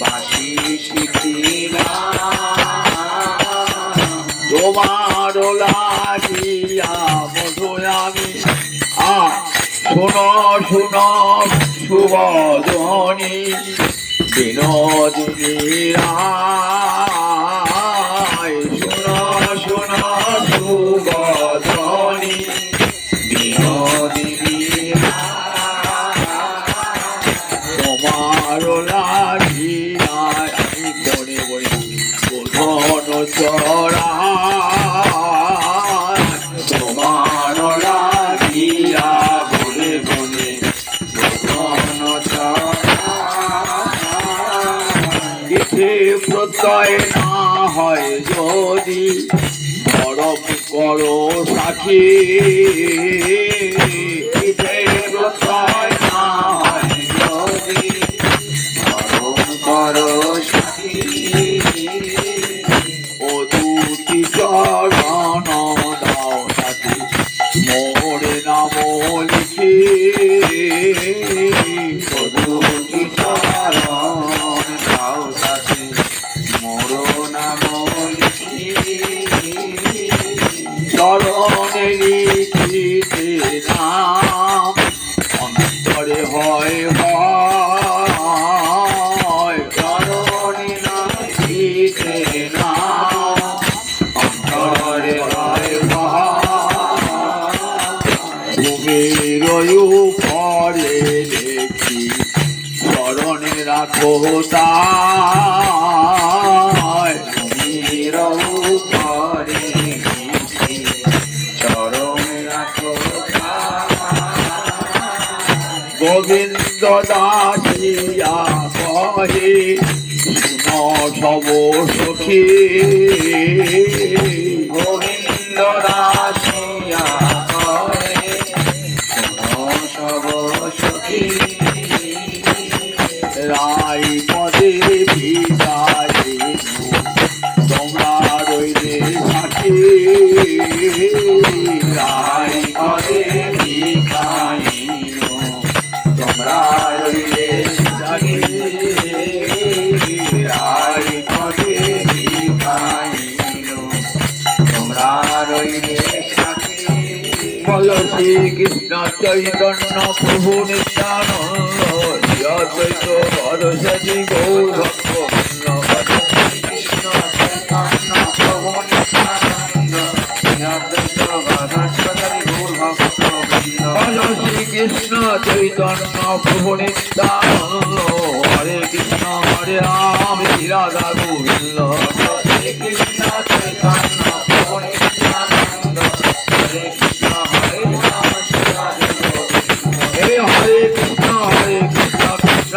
বাসি শিখিলা তোমার লাগিয়া মধুর আমি। আ শুনো শুনো শুভধ্বনি বিনোদিনী রায় শুনো শুনো শুভধ্বনি বিনোদিনী তোমার তোমার লাগিয়া বলে বলে প্রত্যয় না হয় যদি বরফ করো সাক্ষী মোরে নাম লিখি মোর নাম লিখি চরণে লিখিতে নাম অন্তরে হয় হয় দেখি চরণে রাখো উপরে লিখি চরণে রাখো গোবিন্দ দাসিয়া কহে সব সখী গোবিন্দ দাসিয়া বল শ্রী কৃষ্ণ চৈতন্য প্রভু নিত্যানন্দ। কৃষ্ণ চৈতন্য প্রভু নিত্যানন্দ। হরে কৃষ্ণ, হরে রাম রাধা গোবিন্দ।